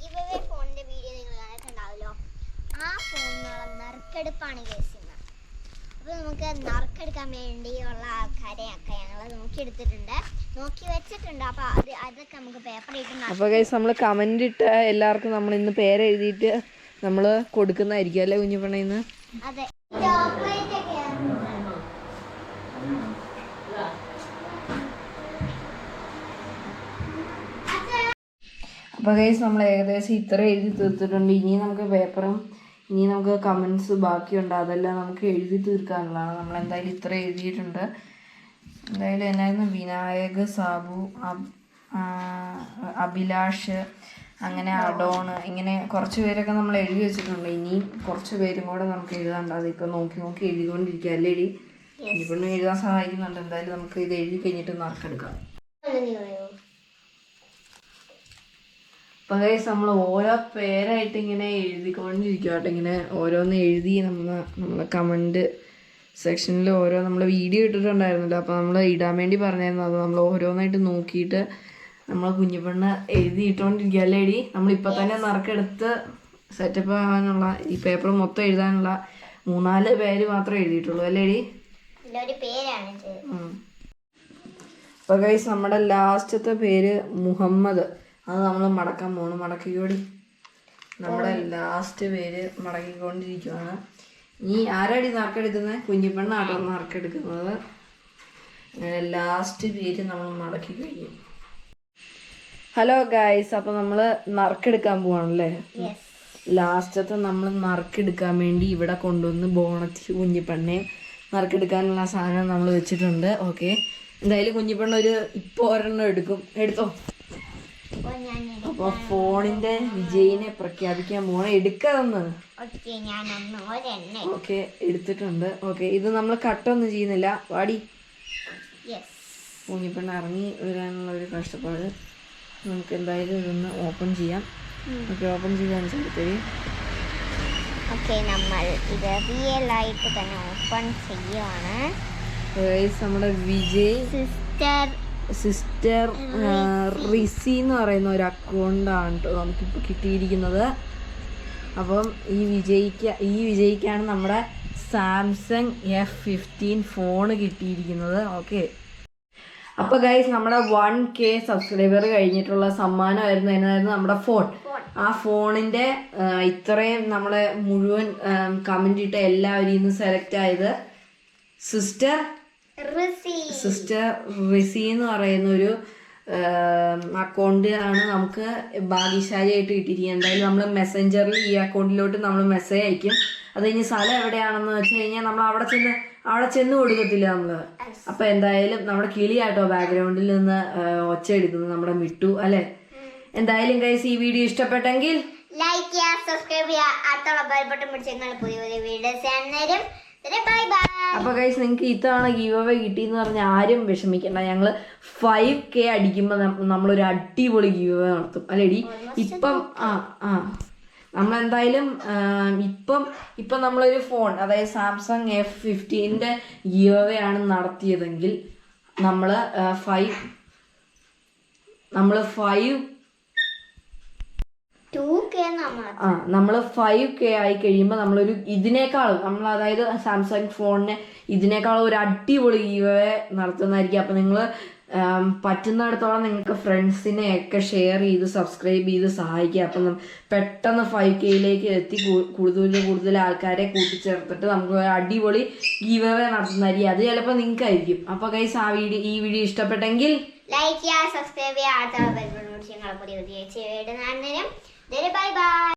Give away ഫോണിന്റെ video നിങ്ങൾ കണ്ടിട്ടുണ്ടാവല്ലോ ആ ഫോണിനുള്ള നറുക്കെടുപ്പാണ് കേസിന്ന് അപ്പോൾ നമുക്ക് നറുക്കെടുക്കാൻ വേണ്ടിയുള്ള ആൾക്കാരെയൊക്കെ ഞങ്ങൾ നോക്കിയെടുത്തിട്ടുണ്ട്. നോക്കി വെച്ചിട്ടുണ്ട്. അപ്പോൾ അത് അതൊക്കെ നമുക്ക് പേപ്പറിൽ അപ്പോൾ നമ്മൾ കമന്റ് ഇട്ട എല്ലാവർക്കും നമ്മൾ ഇന്ന് പേരെഴുതിയിട്ട് നമ്മൾ കൊടുക്കുന്നതായിരിക്കും അല്ലെ കുഞ്ഞു പണയിന്ന് അതെ. ചോക്ലേറ്റ് അപ്പോൾ കേസ് നമ്മൾ ഏകദേശം ഇത്ര എഴുതി തീർത്തിട്ടുണ്ട്. ഇനി നമുക്ക് പേപ്പറും ഇനി നമുക്ക് കമൻസ് ബാക്കിയുണ്ട്. അതെല്ലാം നമുക്ക് എഴുതി തീർക്കാനുള്ളതാണ്. നമ്മൾ എന്തായാലും ഇത്ര എഴുതിയിട്ടുണ്ട്. എന്തായാലും എന്നായിരുന്നു? വിനായക് സാബു അഭിലാഷ് അങ്ങനെ അഡോണ് ഇങ്ങനെ കുറച്ച് പേരൊക്കെ നമ്മൾ എഴുതി വെച്ചിട്ടുണ്ട്. ഇനിയും കുറച്ച് പേരും കൂടെ നമുക്ക് എഴുതാണ്ട് അതിപ്പോൾ നോക്കി നോക്കി എഴുതിക്കൊണ്ടിരിക്കുക അല്ലേ എഴുതി ഇനിയിപ്പോൾ എഴുതാൻ സഹായിക്കുന്നുണ്ട്. എന്തായാലും നമുക്ക് ഇത് എഴുതി കഴിഞ്ഞിട്ട് നറുക്കെടുക്കാം? അപ്പോൾ ഗൈസ് നമ്മൾ ഓരോ പേരായിട്ട് ഇങ്ങനെ എഴുതിക്കൊണ്ടിരിക്കുക കേട്ടോ ഇങ്ങനെ ഓരോന്ന് എഴുതി നമ്മൾ നമ്മളെ കമന്റ് സെക്ഷനിൽ ഓരോ നമ്മൾ വീഡിയോ ഇട്ടിട്ടുണ്ടായിരുന്നല്ലോ. അപ്പോൾ നമ്മൾ ഇടാൻ വേണ്ടി പറഞ്ഞായിരുന്നു. അത് നമ്മൾ ഓരോന്നായിട്ട് നോക്കിയിട്ട് നമ്മൾ കുഞ്ഞുപെണ്ണ് എഴുതി ഇട്ടുകൊണ്ടിരിക്കുക അല്ലേ എടി നമ്മളിപ്പോൾ തന്നെ നറുക്കെടുത്ത് സെറ്റപ്പ് ആവാനുള്ള ഈ പേപ്പർ മൊത്തം എഴുതാനുള്ള മൂന്നാൽ പേര് മാത്രമേ എഴുതിയിട്ടുള്ളൂ അല്ലേ എടി അപ്പോൾ ഗൈസ് നമ്മുടെ ലാസ്റ്റത്തെ പേര് മുഹമ്മദ്. അത് നമ്മൾ മടക്കാൻ പോകണം മടക്കിക്കോടി. നമ്മുടെ ലാസ്റ്റ് പേര് മടക്കിക്കൊണ്ടിരിക്കുവാണ്. ഇനി ആരാടി നറുക്കെടുക്കുന്നത് കുഞ്ഞിപ്പെണ്ണാട്ടോ നറുക്കെടുക്കുന്നത്. അങ്ങനെ ലാസ്റ്റ് പേര് നമ്മൾ മടക്കി കഴിഞ്ഞു ഹലോ ഗായ്സ് അപ്പോൾ നമ്മൾ നറുക്കെടുക്കാൻ പോവാണല്ലേ? ലാസ്റ്റത്തെ നമ്മൾ നറുക്കെടുക്കാൻ വേണ്ടി ഇവിടെ കൊണ്ടുവന്ന് ബോണത്തി കുഞ്ഞിപ്പെണ്ണയും നറുക്കെടുക്കാനുള്ള സാധനം നമ്മൾ വെച്ചിട്ടുണ്ട്. ഓക്കെ എന്തായാലും കുഞ്ഞിപ്പെണ്ണ ഒരു ഇപ്പോൾ ഒരെണ്ണം എടുക്കും. എടുത്തോ? അപ്പോൾ ഫോണിന്റെ വിജയിനെ പ്രഖ്യാപിക്കാൻ മോനെ എടുക്കാതൊന്ന് ഓക്കെ എടുത്തിട്ടുണ്ട്. ഓക്കെ ഇത് നമ്മൾ കട്ടൊന്നും ചെയ്യുന്നില്ല. വാടി. യെസ് കുഞ്ഞിപ്പെണ്ണ ഇറങ്ങി വരാനുള്ള ഒരു കഷ്ടപ്പാട്. നമുക്ക് എന്തായാലും ഇതൊന്ന് ഓപ്പൺ ചെയ്യാം. ഓക്കെ ഓപ്പൺ ചെയ്യാൻ ചെയ്തേ ഓക്കെ നമ്മൾ ഇത് റിയൽ ആയിട്ട് തന്നെ ഓപ്പൺ ചെയ്യുവാണ്. നമ്മുടെ വിജയ് സിസ്റ്റർ സിസ്റ്റർ റിസി എന്ന് പറയുന്ന ഒരു അക്കൗണ്ടാണ് കേട്ടോ നമുക്കിപ്പോൾ കിട്ടിയിരിക്കുന്നത്. അപ്പം ഈ വിജയിക്ക ഈ വിജയിക്കാണ് നമ്മുടെ സാംസങ് എഫ് ഫിഫ്റ്റീൻ ഫോൺ കിട്ടിയിരിക്കുന്നത്. ഓക്കെ. അപ്പോൾ ഗൈസ് നമ്മുടെ വൺ കെ സബ്സ്ക്രൈബർ കഴിഞ്ഞിട്ടുള്ള സമ്മാനമായിരുന്നു. എന്നായിരുന്നു നമ്മുടെ ഫോൺ. ആ ഫോണിന്റെ ഇത്രയും നമ്മളെ മുഴുവൻ കമന്റ് ഇട്ട എല്ലാവരും ഇന്ന് സെലക്ട് ആയത് സിസ്റ്റർ സിസ്റ്റർ റിസി എന്ന് പറയുന്ന ഒരു അക്കൗണ്ട് ആണ് നമുക്ക് ഭാഗ്യശാലിയായിട്ട് കിട്ടിയിരിക്കുന്നത്. എന്തായാലും നമ്മൾ മെസ്സഞ്ചറിൽ ഈ അക്കൗണ്ടിലോട്ട് നമ്മൾ മെസ്സേജ് അയക്കും. അത് കഴിഞ്ഞ് സ്ഥലം എവിടെയാണെന്ന് വെച്ച് കഴിഞ്ഞാൽ നമ്മൾ അവിടെ ചെന്ന് അവിടെ ചെന്ന് കൊടുക്കത്തില്ല നമ്മൾ അപ്പൊ എന്തായാലും നമ്മുടെ കിളിയാട്ടോ ബാക്ക്ഗ്രൗണ്ടിൽ നിന്ന് ഒച്ച എടുക്കുന്നത് നമ്മുടെ മിട്ടു അല്ലെ? എന്തായാലും കൈസ് ഈ വീഡിയോ ഇഷ്ടപ്പെട്ടെങ്കിൽ ലൈക്ക് ചെയ്യുക സബ്സ്ക്രൈബ് ചെയ്യുക. അടുത്തുള്ള ബെൽ ബട്ടൺ പിടിച്ച് നിങ്ങൾ പുതിയ പുതിയ വീഡിയോസ് ഞാൻ അപ്പൊ ഗൈസ് നിങ്ങൾക്ക് ഇത്തവണ ഗീവ് കിട്ടി എന്ന് പറഞ്ഞാൽ ആരും വിഷമിക്കണ്ട. ഞങ്ങൾ ഫൈവ് കെ അടിക്കുമ്പോൾ നമ്മളൊരു അടിപൊളി ഗീവ് അവേ നടത്തും. അല്ലേടി? ഇപ്പം ആ ആ. നമ്മളെന്തായാലും ഇപ്പം ഇപ്പം നമ്മളൊരു ഫോൺ അതായത് സാംസങ് എഫ് ഫിഫ്റ്റീന്റെ ഗീവ് അവേ ആണ് നടത്തിയതെങ്കിൽ നമ്മൾ ഫൈവ് നമ്മൾ ഫൈവ് ആ നമ്മൾ ഫൈവ് കെ ആയി കഴിയുമ്പോൾ നമ്മളൊരു ഇതിനേക്കാളും നമ്മൾ അതായത് സാംസങ് ഫോണിന് ഇതിനേക്കാളും ഒരു അടിപൊളി ഗീവേ നടത്തുന്നതായിരിക്കും. അപ്പം നിങ്ങൾ പറ്റുന്നിടത്തോളം നിങ്ങൾക്ക് ഫ്രണ്ട്സിനെ ഒക്കെ ഷെയർ ചെയ്ത് സബ്സ്ക്രൈബ് ചെയ്ത് സഹായിക്കുക. അപ്പം പെട്ടെന്ന് ഫൈവ് കെയിലേക്ക് എത്തി കൂടുതൽ കൂടുതൽ ആൾക്കാരെ കൂട്ടിച്ചേർത്തിട്ട് നമുക്ക് അടിപൊളി ഗീവേ നടത്തുന്നതായിരിക്കും. അത് ചിലപ്പോൾ നിങ്ങൾക്കായിരിക്കും. അപ്പോൾ കൈസ് ആ വീഡിയോ ഈ വീഡിയോ ഇഷ്ടപ്പെട്ടെങ്കിൽ ലൈക്ക് ചെയ്യുക സബ്സ്ക്രൈബ് ചെയ്യുക ഞങ്ങൾ പുതിയ പുതിയ വീഡിയോ കാണുന്നവരും ബൈ ബൈ